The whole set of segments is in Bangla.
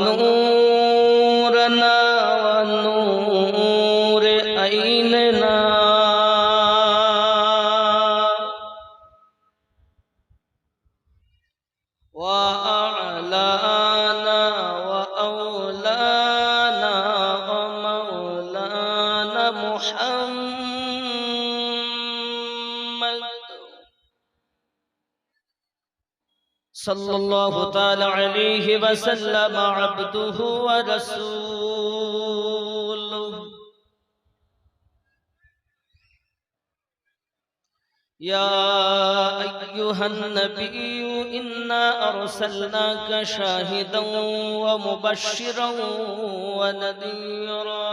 ونورنا ونور أيننا وأعلانا وأولانا ومولانا محمد صلى الله تعالى عليه وسلم عبده ورسوله. يا أيها النبي إنا أرسلناك شاهدا ومبشرا ونذيرا.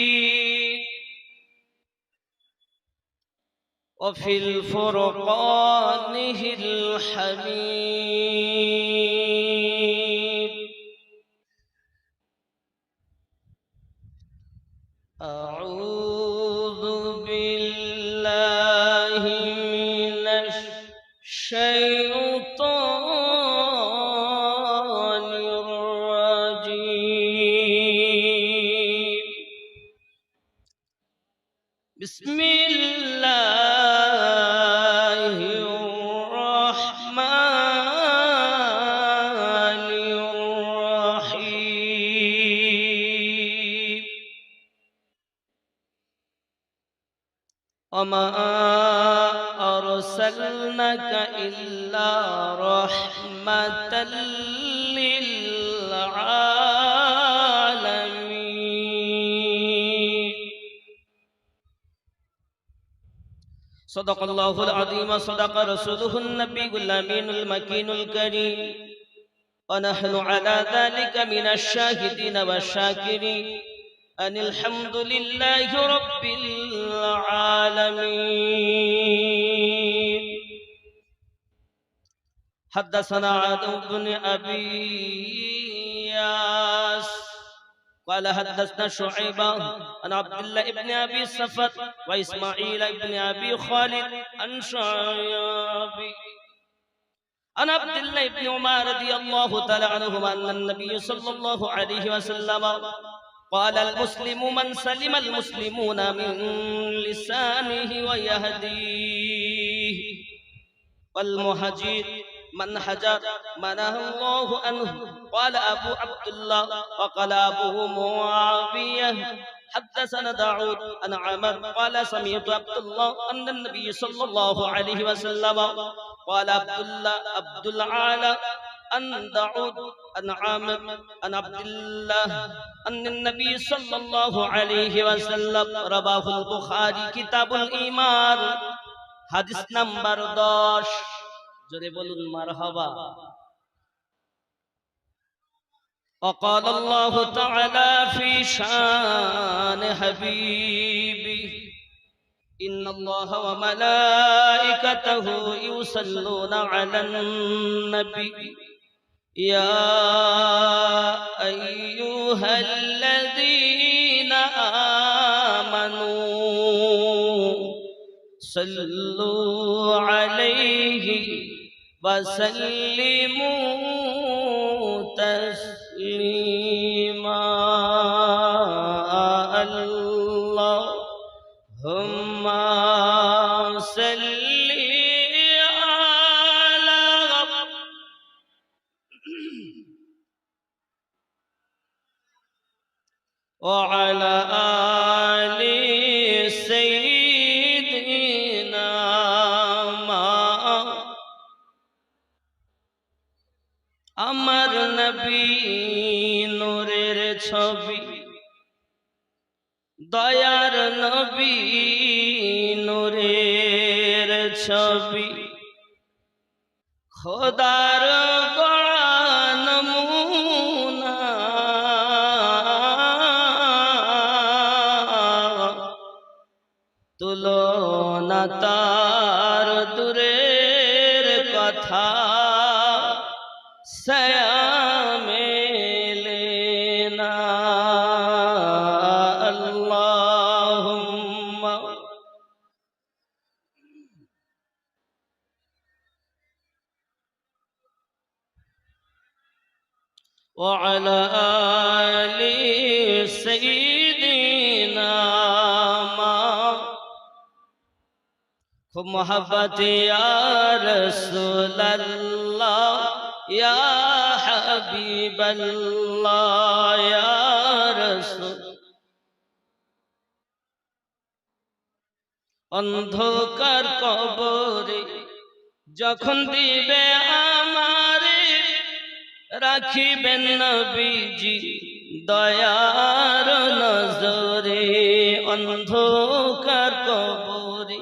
وفي الفرقانه الحميد. أعوذ بالله من الشيطان الرجيم. بسم الله صدق الله العظيم صدق رسوله النبي الأمين المكين الكريم ونحن على ذلك من الشاهدين والشاكرين أن الحمد لله رب العالمين حدثنا عدو بن أبي ياس قال حدثنا شعيبة عن عبد الله بن أبي صفت وإسماعيل بن أبي خالد عن شعيب. عن عبد الله بن عمر رضي الله تعالى عنهما أن النبي صلى الله عليه وسلم قال المسلم من سلم المسلمون من لسانه ويهديه. والمهاجر من حجر منه الله عنه. قال أبو عبد الله وقال أبو معاوية حدثنا داود عن عمر قال سمعت عبد الله أن النبي صلى الله عليه وسلم قال عبد الله عبد العالى أن داود أن عامر أن عبد الله أن النبي صلى الله عليه وسلم رواه البخاري كتاب الإيمان. حديث نمبر 10 জোরে বলুন মারহাবা وقال الله تعالى في شان حبيبي إن الله وملائكته يصلون على النبي يا أيها الذين آمنوا صلوا عليه وسلموا تسليما. اللهم صل على وعلى آل ছবি খোদার وعلى آل سيدنا ما খুব মোহাব্বত ইয়া রাসূলুল্লাহ ইয়া হাবিবাল্লাহ ইয়া রাসূল অন্ধকার কবরে যখন দিবে আমারে রাখিবেন নবীজি দয়ার নজরে, অন্ধকার কবরে।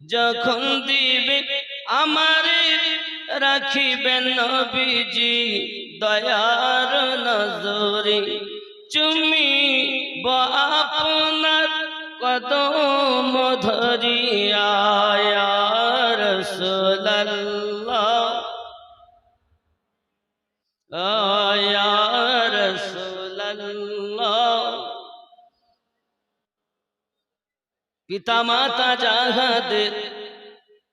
যখন দিবে আমারে, রাখিবেন নবীজি দয়ার নজরে। চুমি আপনার কদম ধরিয়া রসুল্লাহ পিতা মাতা জাহাদের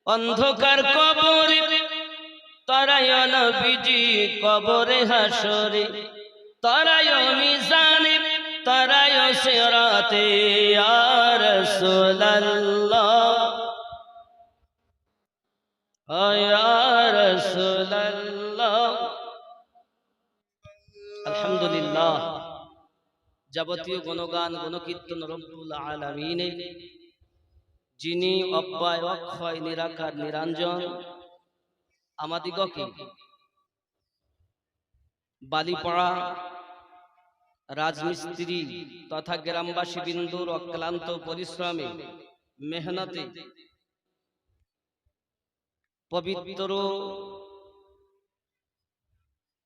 অন্ধকার কবরে তরায় নবীজি কবরে হাসরে তরায় মিজানে তরায় সিরাতে আর রাসূলুল্লাহ। আলহামদুলিল্লাহ, যাবতীয় গণগান, গণকীর্তন রব্বুল আলামিনে যিনি অব্যয় অক্ষয়, নিরাকার, নিরঞ্জন। আমাদিগকে বালিপাড়া রাজমিস্ত্রি তথা গ্রামবাসী বিন্দুর অক্লান্ত পরিশ্রমে, মেহনতে পবিত্র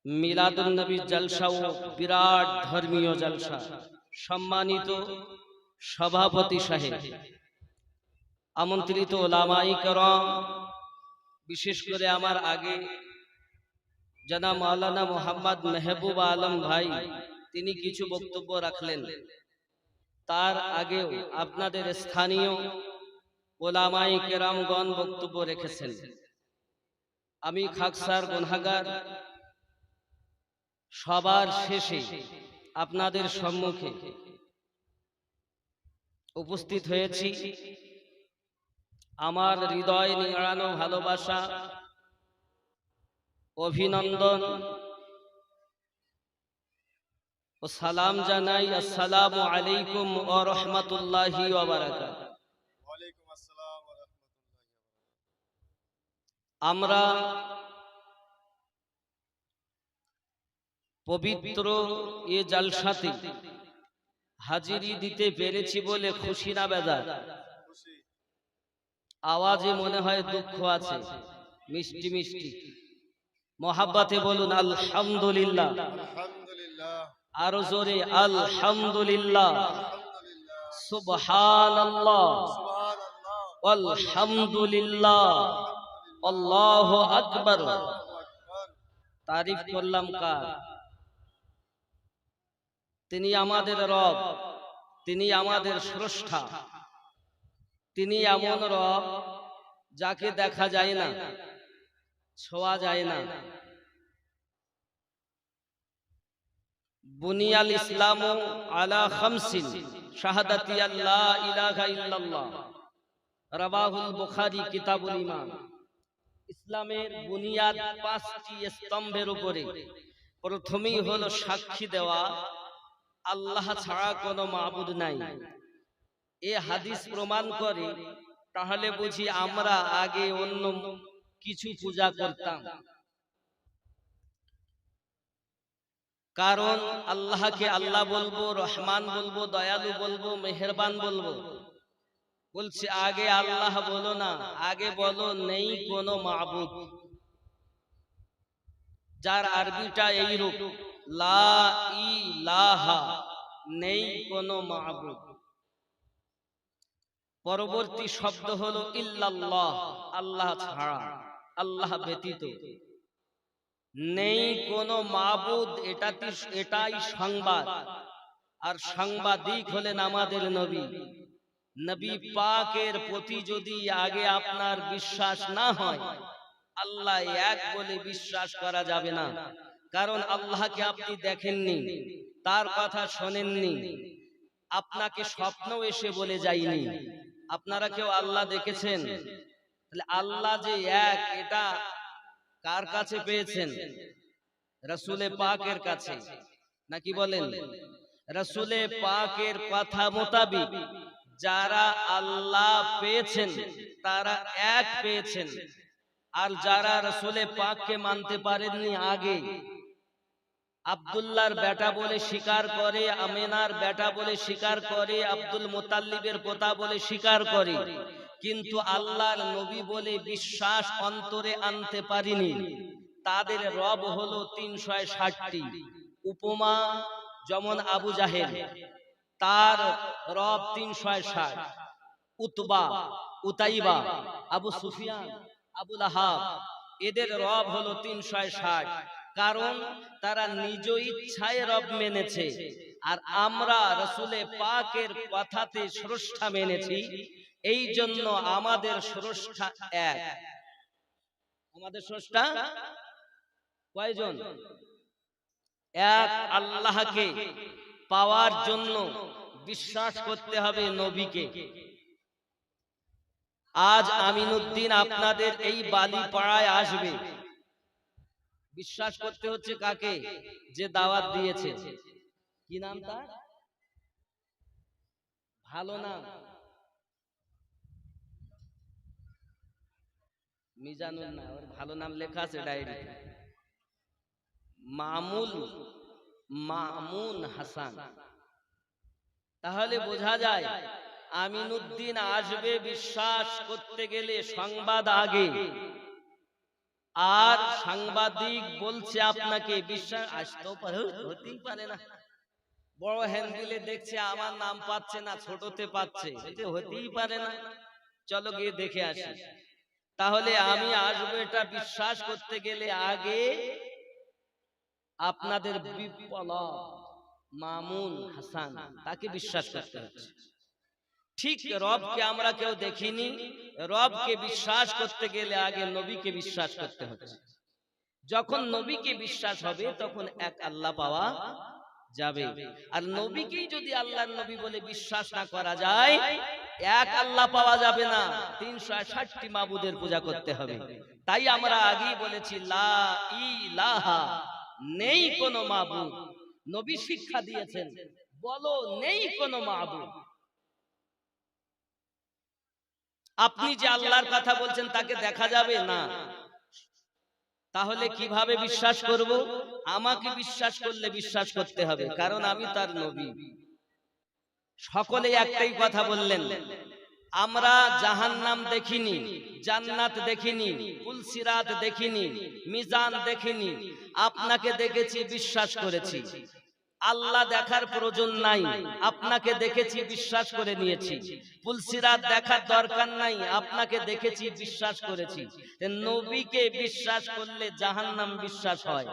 মিলাদুন নবী জলসা ও বিরাট ধর্মীয় জলসা সম্মানিত সভাপতি সাহেব। আমন্ত্রিত ওলামাই করম। বিশেষ করে আমার আগে জানা মাওলানা মোহাম্মদ মেহবুব আলম ভাই তিনি কিছু বক্তব্য রাখলেন। তার আগেও আপনাদের স্থানীয় ওলামাই কেরামগণ বক্তব্য রেখেছেন। আমি খাকসার গুনহাগার। সবার শেষে আপনাদের সম্মুখে উপস্থিত হয়েছি। আমার হৃদয় নিংড়ানো ভালোবাসা অভিনন্দন ও সালাম জানাই আসসালাম আলাইকুম ও রহমতুল্লাহি আমরা পবিত্র এ জালসাতে হাজিরি দিতে পেরেছি বলে খুশি না বেজার। খুশি আওয়াজে মনে হয় দুঃখ আছে। মিষ্টি মিষ্টি। মহাব্বাতে বলুন আলহামদুলিল্লাহ। আরও জোরে আলহামদুলিল্লাহ। আল্লাহু আকবার। তারিফ করলাম কার? তিনি আমাদের রব তিনি আমাদের স্রষ্টা। তিনি এমন রব যাকে দেখা যায় না ছোঁয়া যায় না। বুনিয়াল ইসলাম আলা খামসিন শাহাদাতি আল্লাহ ইলাহা ইল্লাল্লাহ। রাবাহুল বুখারী কিতাবুল ইমান ইসলামের বুনিয়াদ পাঁচটি স্তম্ভের উপরে। প্রথমেই হলো সাক্ষী দেওয়া। আল্লাহ ছাড়া কোনো মাবুদ নাই। এ হাদিস প্রমাণ করে তাহলে বুঝি আমরা আগে অন্য কিছু পূজা করতাম। কারণ আল্লাহকে আল্লাহ বলব রহমান বলব দয়ালু বলব মেহেরবান বলব। বলছে আগে আল্লাহ বলো না আগে বলো নেই কোনো মাবুদ। যার আরবিটা এই রূপ লা ইলাহা নেই কোনো মাবুদ। পরবর্তী শব্দ হলো ইল্লাল্লাহ, আল্লাহ ছাড়া, আল্লাহ ব্যতীত। নেই কোনো মাবুদ, এটা এটাই সংবাদ। আর সাংবাদিক হলেন আমাদের নবী। নবী পাকের প্রতি যদি আগে আপনার বিশ্বাস না হয়, আল্লাহ এক বলে বিশ্বাস করা যাবে না। কারণ আল্লাহকে আপনি দেখেননি, তার কথা শোনেননি। আপনাকে স্বপ্ন এসে বলে যায়নি। আপনারা কেউ আল্লাহ দেখেছেন? তাহলে আল্লাহ যে এক এটা কার কাছে পেয়েছেন? রসুলে পাকের কাছে। নাকি বলেন? রসুলে পাকের কথা মোতাবিক যারা আল্লাহ পেয়েছেন তারা এক পেয়েছেন। আর যারা রসুলে পাককে মানতে পারেননি আগে আবদুল্লাহর বেটা বলে স্বীকার করে আমেনার বেটা বলে স্বীকার করে আব্দুল মোতাল্লিবের পোতা বলে স্বীকার করে। কিন্তু আল্লাহর নবী বলে বিশ্বাস অন্তরে আনতে পারিনি। তাদের রব হলো তিনশো ষাটটি উপমা যেমন আবু জাহেদ তার রব তিনশো ষাট। Utba Utaiba Abu Sufyan Abul Ahab. এদের রব হলো তিনশো ষাট। কারণ তারা নিজ ইচ্ছায় রব মেনেছে। আর আমরা রসুলে পাকের কথাতে স্রষ্টা মেনেছি। এই জন্য আমাদের স্রষ্টা এক। আমাদের স্রষ্টা কয়জন? এক আল্লাহকে পাওয়ার জন্য বিশ্বাস করতে হবে নবীকে। আজ আমিনুদ্দিন আপনাদের এই বালি পাড়ায় আসবে। বিশ্বাস করতে হচ্ছে কাকে? যে দাওয়াত দিয়েছে। কি নাম তার? ভালো নাম? মিজানুর না ওর ভালো নাম লেখা আছে ডায়েরি মামুল মামুন হাসান। তাহলে বোঝা যায় আমিনুদ্দিন আসবে বিশ্বাস করতে গেলে সংবাদ আগে। আর সাংবাদিক বলছে আপনাকে বিশ্বাস আসতেও পারে। হতেই পারে না। বড় হ্যান্ডিলে দেখছে আমার নাম পাচ্ছে না ছোটতে পাচ্ছে। হতেই পারে না। চলো গিয়ে দেখে আসি। তাহলে আমি আসব এটা বিশ্বাস করতে গেলে আগে আপনাদের বিপ্লব মামুন হাসান তাকে বিশ্বাস করতে হচ্ছে। ঠিক রবকে আমরা কেউ দেখিনি রবকে বিশ্বাস করতে গেলে আগে নবীকে বিশ্বাস করতে হচ্ছে। যখন নবীকে বিশ্বাস হবে তখন এক আল্লাহ পাওয়া যাবে। আর নবীকেই যদি আল্লাহর নবী বলে বিশ্বাস না করা যায় এক আল্লাহ পাওয়া যাবে না। তিনশো ষাটটি মাবুদের পূজা করতে হবে। তাই আমরা আগেই বলেছি লা ইলাহা নেই কোনো মাবুদ। নবী শিক্ষা দিয়েছেন বলো নেই কোনো মাবুদ। আপনি যে আল্লাহর কথা বলছেন তাকে দেখা যাবে না। তাহলে কীভাবে বিশ্বাস করব? আমাকে বিশ্বাস করলে বিশ্বাস করতে হবে কারণ আমি তার নবী। সকলে একটাই কথা বললেন আমরা জাহান্নাম দেখিনি জান্নাত দেখিনি পুলসিরাত দেখিনি মিজান দেখিনি। আপনাকে দেখেছি বিশ্বাস করেছি। আল্লাহ দেখার প্রয়োজন নাই। আপনাকে দেখেছি, বিশ্বাস করে নিয়েছি। পুলসিরাত দেখার দরকার নাই, আপনাকে দেখেছি, বিশ্বাস করেছি। নবীকে বিশ্বাস করলে জাহান্নাম বিশ্বাস হয়।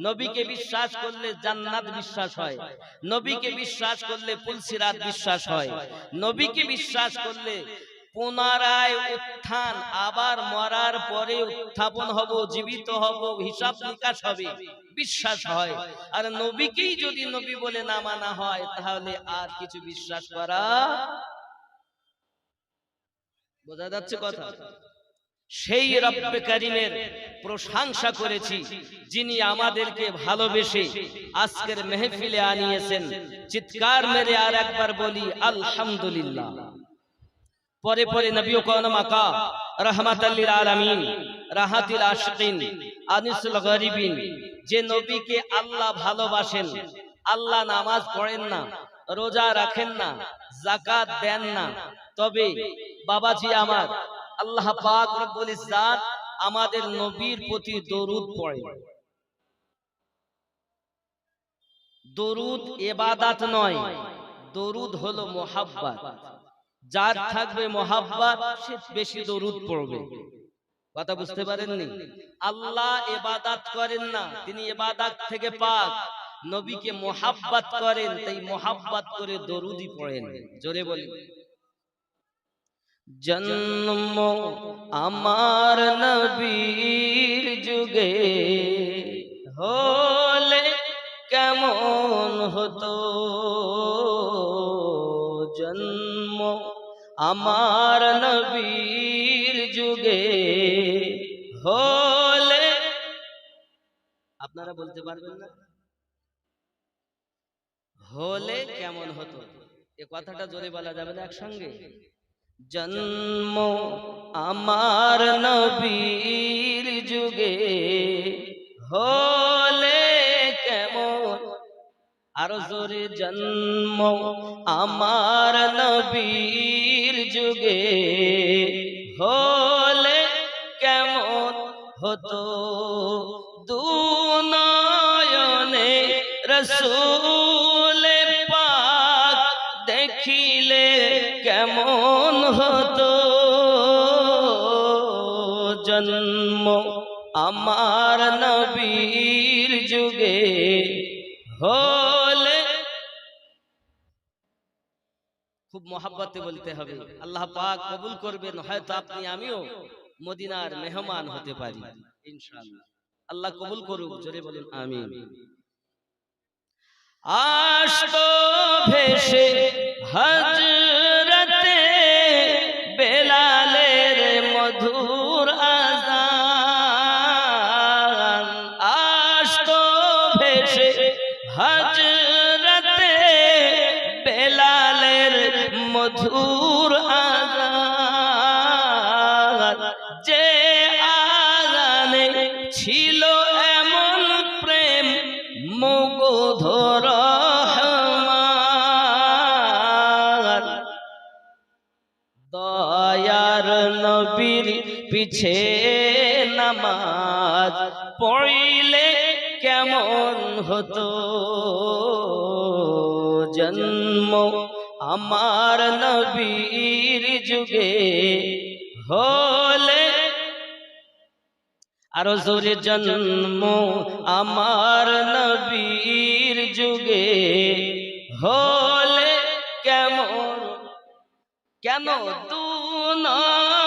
নবীকে বিশ্বাস করলে জান্নাত বিশ্বাস হয়। নবীকে বিশ্বাস করলে পুলসিরাত বিশ্বাস হয়। নবীকে বিশ্বাস করলে পুনরায় উত্থান, আবার মরার পরে উত্থাপন হব, জীবিত হব, হিসাব নিকাশ হবে, বিশ্বাস হয়। আর নবীকেই যদি নবী বলে না মানা হয়, তাহলে আর কিছু বিশ্বাস করা বোঝা যাচ্ছে কথা? সেই রব্বে কারিমের প্রশংসা করেছি, যিনি আমাদেরকে ভালোবেসে আজকের মেহফিলে আনিয়েছেন। চিৎকার মেরে আর একবার বলি, আলহামদুলিল্লাহ। পরে পরে নবী আকা রহমাতাল্লিল আলামিন, রাহাতিল আশকিন, আনিসুল গরিবিন, যে নবীকে আল্লাহ ভালোবাসেন, আল্লাহ নামাজ পড়েন না, রোজা রাখেন না জাকাত দেন না, তবে বাবাজি আমার, আল্লাহ পাক রব্বুল ইজ্জাত আমাদের নবীর প্রতি দরুদ পড়ে। দরুদ এবাদাত নয়, দরুদ হলো মোহাব্বত। যার থাকবে মোহাব্বত সে বেশি দরুদ পড়বে। কথা বুঝতে পারেননি? আল্লাহ এবাদাত করেন না। তিনি এবাদাত থেকে পাক। নবীকে মোহাব্বত করেন তাই মোহাব্বত করে দরুদি পড়েন। জোরে বলি। জন্ম আমার নবীর যুগে হলে কেমন হতো? আমার নবীর যুগে হলে। আপনারা বলতে পারবেন না? হলে কেমন হতো? এ কথাটা জোরে বলা যাবে না একসঙ্গে। জন্ম আমার নবীর যুগে হলে কেমন? আরও জোরে, জন্ম আমার নবীর যুগে হলে কেমন হতো? দুনয়নে রসুল খুব মহাব্বতে বলতে হবে। আল্লাহ পাক কবুল করবেন, হয়তো আপনি আমিও মদিনার মেহমান হতে পারি। আল্লাহ কবুল করুক, জোরে বলুন, আমিন। আষ্ট ভেসে হজরতে পিছে নামাজ পড়িলে কেমন হতো? জন্ম আমার নবীর যুগে হলে আরও জোরে জন্ম আমার নবীর যুগে হলে কেমন, কেন তু নয়নে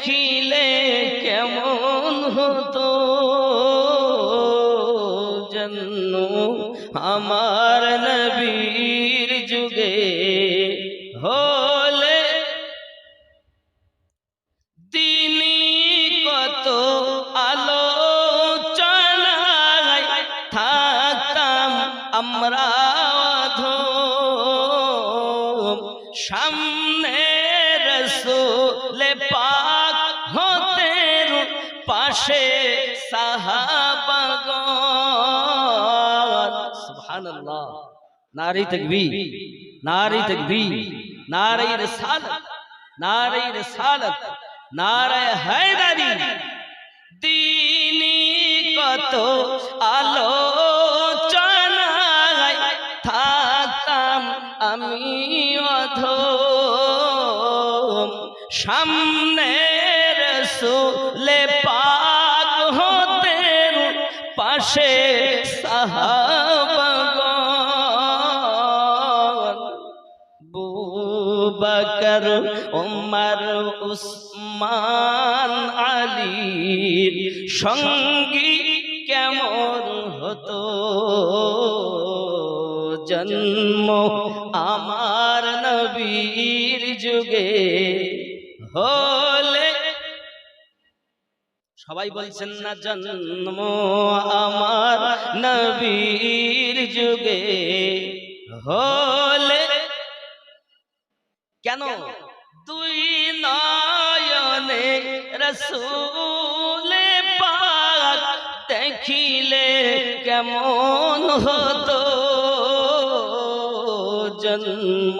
দেখিলে কেমন হতো? জন্ম আমার সুবহানাল্লাহ। নারী তকবীর। নারী তকবীর। নারী রিসালাত। নারী রিসালাত। নারায় হায়দারি। দিনী কত থাকতাম আমি অধ সামনে রসুলে উমর উসমান আলীর সঙ্গী কেমন হতো? জন্ম আমার নবীর যুগে হলে সবাই বলছেন না, জন্ম আমার নবীর যুগে হলে কেন? রসুলে পাক দেখিলে কেমন হতো? জন্ম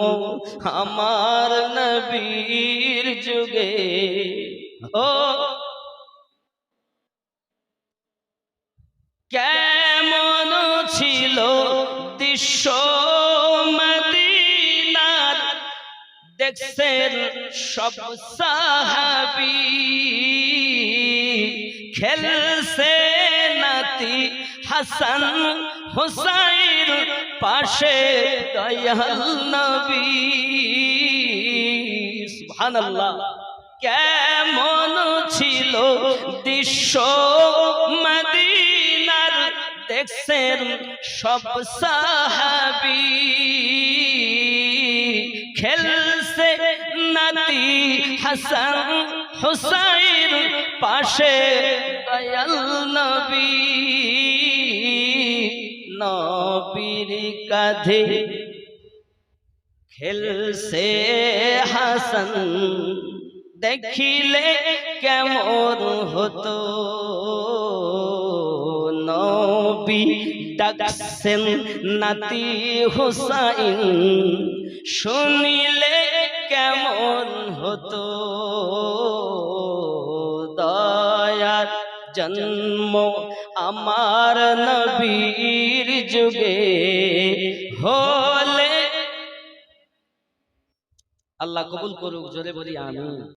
আমার নবীর যুগে। ও কেমন ছিল দৃশ্য দেখছেন সব সাহাবি খেলছে নাতি হাসান হুসাইন পাশে দয়াল নবী। সুবহানাল্লাহ। কেমন ছিল দৃশ্য মদিনার? দেখছেন সব সাহাবি। খেলছে নাতি হাসান হুসাইন পাশে দয়াল নবী। নবীর কাঁধে খেলছে হাসান। দেখিলে কেমন হতো? নবী ডাকছেন নাতি হুসাইন। শুনিলে কেমন হতো? দয়ার জন্ম আমার নবীর যুগে হলে। আল্লাহ কবুল করুক, জোরে বলি আমি